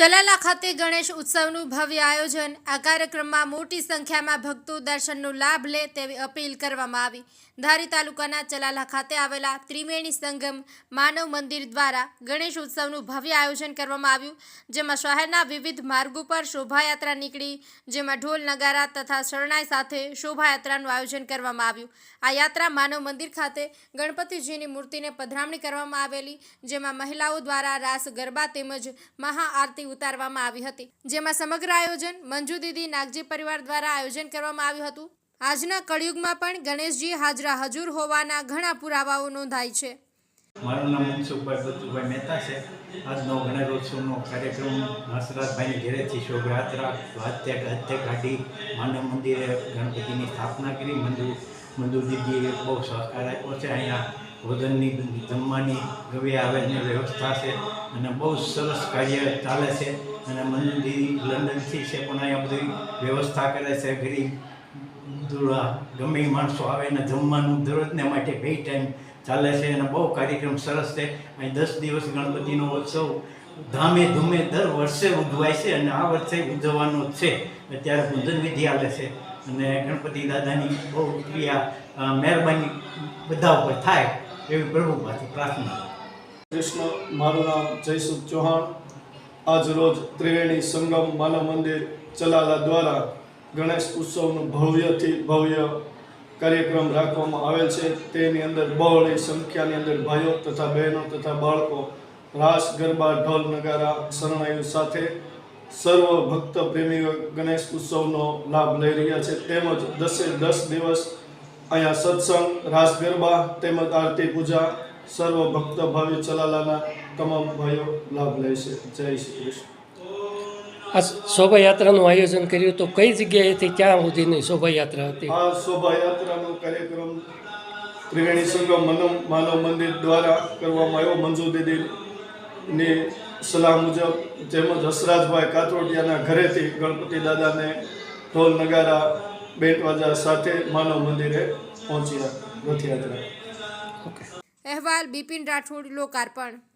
ચલાલા ખાતે ગણેશ ઉત્સવનું ભવ્ય આયોજન. આ કાર્યક્રમમાં મોટી સંખ્યામાં ભક્તો દર્શનનો લાભ લે તેવી અપીલ કરવામાં આવી. ધારી તાલુકાના ચલાલા ખાતે આવેલા ત્રિવેણી સંગમ માનવ મંદિર દ્વારા ગણેશ ઉત્સવનું ભવ્ય આયોજન કરવામાં આવ્યું, જેમાં શહેરના વિવિધ માર્ગો પર શોભાયાત્રા નીકળી, જેમાં ઢોલ નગારા તથા શરણાઈ સાથે શોભાયાત્રાનું આયોજન કરવામાં આવ્યું. આ યાત્રા માનવ મંદિર ખાતે ગણપતિજીની મૂર્તિને પધરામણી કરવામાં આવેલી, જેમાં મહિલાઓ દ્વારા રાસ, ગરબા તેમજ મહાઆરતી ઉતારવામાં આવી હતી, જેમાં સમગ્ર આયોજન મંજુ દીદી નાગજી પરિવાર દ્વારા આયોજન કરવામાં આવ્યું હતું. આજના કળિયુગમાં પણ ગણેશજી હાજરા હજુર હોવાના ઘણા પુરાવાઓ નોંધાય છે. મારું નામ મનસુખભાઈ બચુભાઈ મહેતા છે. આજનો ગણેશોત્સવનો કાર્યક્રમ હસરાજભાઈની ઘેરેથી શોભાયાત્રા હાથે હાથે કાઢી માનવ મંદિરે ગણપતિની સ્થાપના કરી. મંદુ દીદીએ બહુ સહકાર આપ્યો છે. અહીંયા ભોજનની જમવાની ગવી આવેની વ્યવસ્થા છે અને બહુ સરસ કાર્ય ચાલે છે અને મંદિર લંડનથી છે પણ અહીંયા બધી વ્યવસ્થા કરે છે. ગરીબ દુરા ગમે માણસો આવે ને જમવાનું દરરોજને માટે બે ટાઈમ ચાલે છે અને બહુ કાર્યક્રમ સરસ છે. અહીં દસ દિવસ ગણપતિનો ઉત્સવ ધામે ધૂમે દર વર્ષે ઉજવાય છે અને આ વર્ષે ઉજવવાનો છે. અત્યારે પૂજન વિધિ આવે છે અને ગણપતિ દાદાની બહુ ક્રિયા મહેરબાની બધા ઉપર થાય. એવી પ્રભુમાંથી પ્રાર્થના કૃષ્ણ, મારું નામ જયસુખ ચૌહાણ. આજ રોજ ત્રિવેણી સંગમ માનવ મંદિર ચલાલા દ્વારા ગણેશ ઉત્સવનું ભવ્યથી ભવ્ય કાર્યક્રમ રાખવામાં આવેલ છે. તેની અંદર બહોળી સંખ્યાની અંદર ભાઈઓ તથા બહેનો તથા બાળકો રાસ, ગરબા, ઢોલ, નગારા, શરણાઈઓ સાથે સર્વ ભક્ત પ્રેમીઓ ગણેશ ઉત્સવનો લાભ લઈ રહ્યા છે. તેમજ દસે દસ દિવસ અહીંયા સત્સંગ રાસ ગરબા તેમજ આરતી પૂજા સર્વ ભક્ત ભાવિ ચલાલાના તમામ ભાઈઓ લાભ લે છે. જય શ્રી કૃષ્ણ. આ શોભાયાત્રાનું આયોજન કર્યું તો કઈ જગ્યાએથી ક્યાં સુધીની શોભાયાત્રા હતી? આ શોભાયાત્રાનો કાર્યક્રમ ત્રિવેણી સંગમ મનમ માનવ મંદિર દ્વારા કરવામાં આવ્યો. મંજુ દીદીની સલાહ મુજબ તેમજ હસરાજભાઈ કાતરોટિયાના ઘરેથી ગણપતિ દાદાને ઢોલ નગારા બેટ વાજા સાથે માનવ મંદિરે પહોંચી રથયાત્રા. અહેવાલ બિપિન રાઠોડ લોકાર્પણ.